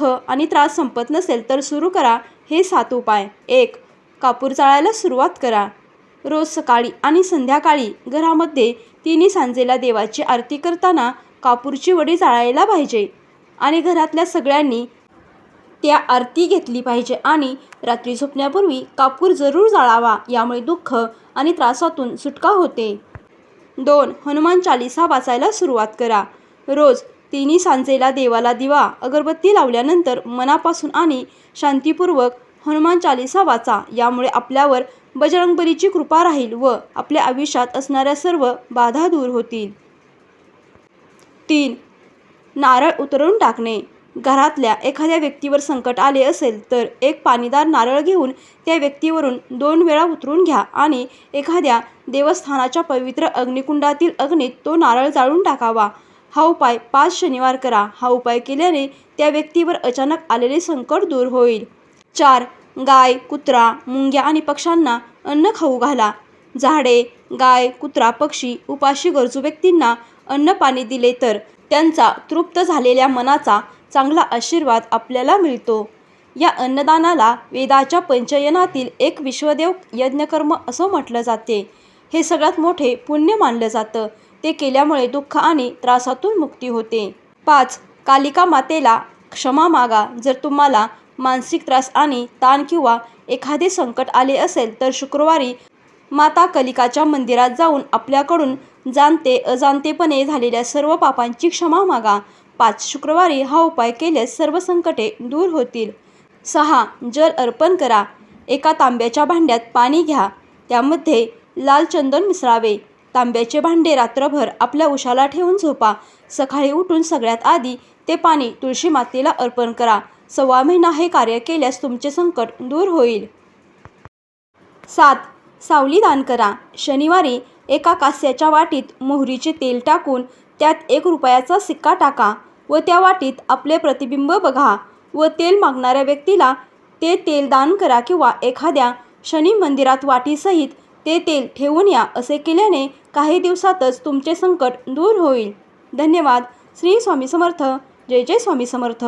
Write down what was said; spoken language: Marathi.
दुःख आणि त्रास संपत नसेल तर सुरू करा हे सात उपाय. एक कापूर जाळायला सुरुवात करा. रोज सकाळी आणि संध्याकाळी घरामध्ये तिन्ही सांजेला देवाची आरती करताना कापूरची वडी जाळायला पाहिजे आणि घरातल्या सगळ्यांनी त्या आरती घेतली पाहिजे आणि रात्री झोपण्यापूर्वी कापूर जरूर जाळावा यामुळे दुःख आणि त्रासातून सुटका होते. दोन हनुमान चालिसा वाचायला सुरुवात करा. रोज तिन्ही सांजेला देवाला दिवा अगरबत्ती लावल्यानंतर मनापासून आणि शांतीपूर्वक हनुमान चालिसा वाचा. यामुळे आपल्यावर बजरंगबलीची कृपा राहील व आपल्या आयुष्यात असणाऱ्या सर्व बाधा दूर होतील. तीन. नारळ उतरवून टाकणे. घरातल्या एखाद्या व्यक्तीवर संकट आले असेल तर एक पाणीदार नारळ घेऊन त्या व्यक्तीवरून दोन वेळा उतरून घ्या आणि एखाद्या देवस्थानाच्या पवित्र अग्निकुंडातील अग्नीत तो नारळ जाळून टाकावा. हा उपाय पाच शनिवार करा. हा उपाय केल्याने त्या व्यक्तीवर अचानक आलेले संकट दूर होईल. चार गाय कुत्रा मुंग्या आणि पक्ष्यांना अन्न खाऊ घाला. झाडे गाय कुत्रा पक्षी उपाशी गरजू व्यक्तींना अन्न पाणी दिले तर त्यांचा तृप्त झालेल्या मनाचा चांगला आशीर्वाद आपल्याला मिळतो. या अन्नदानाला वेदाच्या पंचयनातील एक विश्वदेव यज्ञकर्म असं म्हटलं जाते. हे सगळ्यात मोठे पुण्य मानलं जातं. ते केल्यामुळे दुःख आणि त्रासातून मुक्ती होते. पाच कालिका मातेला क्षमा मागा. जर तुम्हाला मानसिक त्रास आणि ताण किंवा एखादे संकट आले असेल तर शुक्रवारी माता कलिकाच्या मंदिरात जाऊन आपल्याकडून जाणते अजाणतेपणे झालेल्या सर्व पापांची क्षमा मागा. पाच शुक्रवारी हा उपाय केल्यास सर्व संकटे दूर होतील. सहा जल अर्पण करा. एका तांब्याच्या भांड्यात पाणी घ्या. त्यामध्ये लाल चंदन मिसळावे. तांब्याचे भांडे रात्रभर आपल्या उशाला ठेवून झोपा. सकाळी उठून सगळ्यात आधी ते पाणी तुळशी मातेला अर्पण करा. सव्वा महिना हे कार्य केल्यास तुमचे संकट दूर होईल. सात. सावली दान करा. शनिवारी एका कास्याच्या वाटीत मोहरीचे तेल टाकून त्यात एक रुपयाचा सिक्का टाका व त्या वाटीत आपले प्रतिबिंब बघा व तेल मागणाऱ्या व्यक्तीला ते तेल दान करा किंवा एखाद्या शनी मंदिरात वाटीसहित ते तेल ठेवून या असे केल्याने काही दिवसातच तुमचे संकट दूर होईल. धन्यवाद. श्री स्वामी समर्थ. जय जय स्वामी समर्थ.